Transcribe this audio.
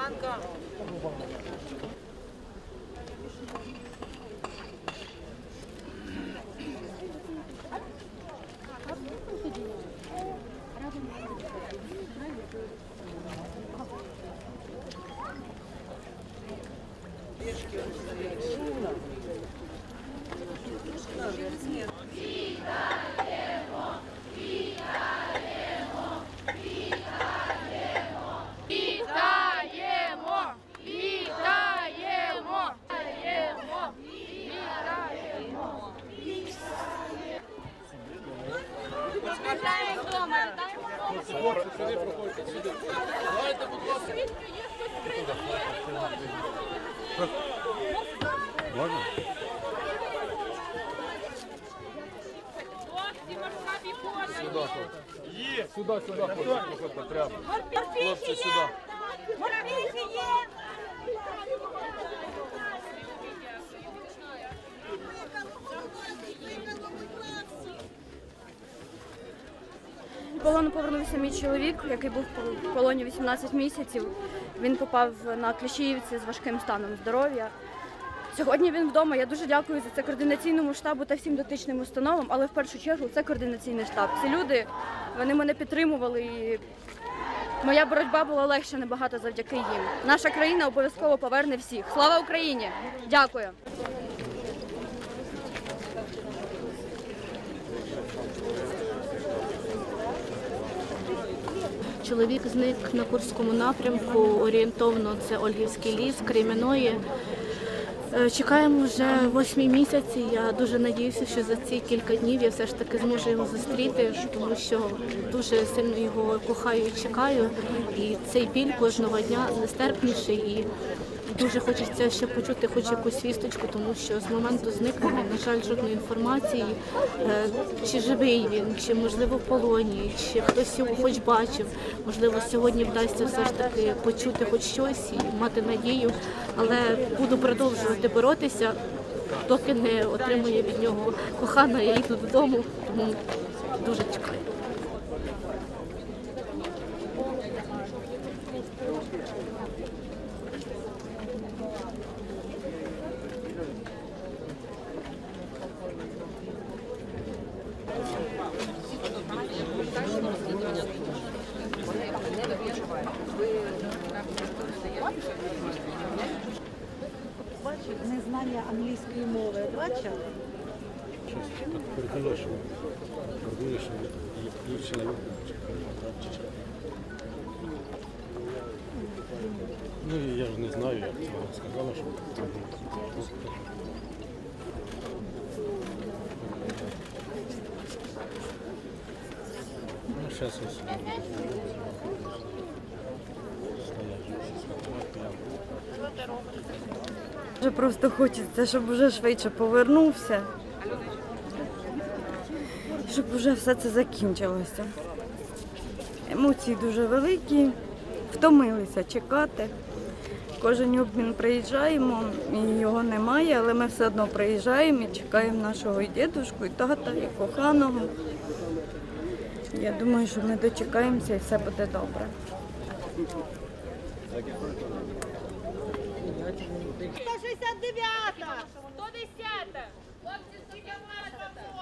Іванка. Вітаємо! Хлопці, сюда, сюда, Сюди, сюди, сюда, сюда, сюда, сюди. В повернувся мій чоловік, який був в полоні 18 місяців. Він попав на Кліщіївці з важким станом здоров'я. Сьогодні він вдома. Я дуже дякую за це координаційному штабу та всім дотичним установам, але в першу чергу це координаційний штаб. Ці люди вони мене підтримували. І моя боротьба була легша набагато завдяки їм. Наша країна обов'язково поверне всіх. Слава Україні! Дякую! Чоловік зник на Курському напрямку. Орієнтовно це Ольгівський ліс, Кремяної. Е, Чекаємо вже восьмі місяці. Я дуже надіюся, що за ці кілька днів я все ж таки зможу його зустріти, тому що дуже сильно його кохаю і чекаю. І цей біль кожного дня нестерпніший. І дуже хочеться ще почути хоч якусь вісточку, тому що з моменту зникнення, на жаль, жодної інформації, е, чи живий він, чи можливо в полоні, чи хтось його хоч бачив. Можливо, сьогодні вдасться все ж таки почути хоч щось і мати надію, але буду продовжувати боротися, доки не отримую від нього кохана, я йду додому, тому дуже чекаю. Бачив незнання англійської мови. На Ну, я ж не знаю, як це сказала, що ось. Стоять, сфотографія. Вже просто хочеться, щоб вже швидше повернувся. Щоб вже все це закінчилося. Емоції дуже великі, втомилися чекати. Кожен обмін приїжджаємо, і його немає, але ми все одно приїжджаємо і чекаємо нашого і дідушку, і тата, і коханого. Я думаю, що ми дочекаємося і все буде добре. Сто шістдесят дев'ята, сто десята, Хлопці, 110!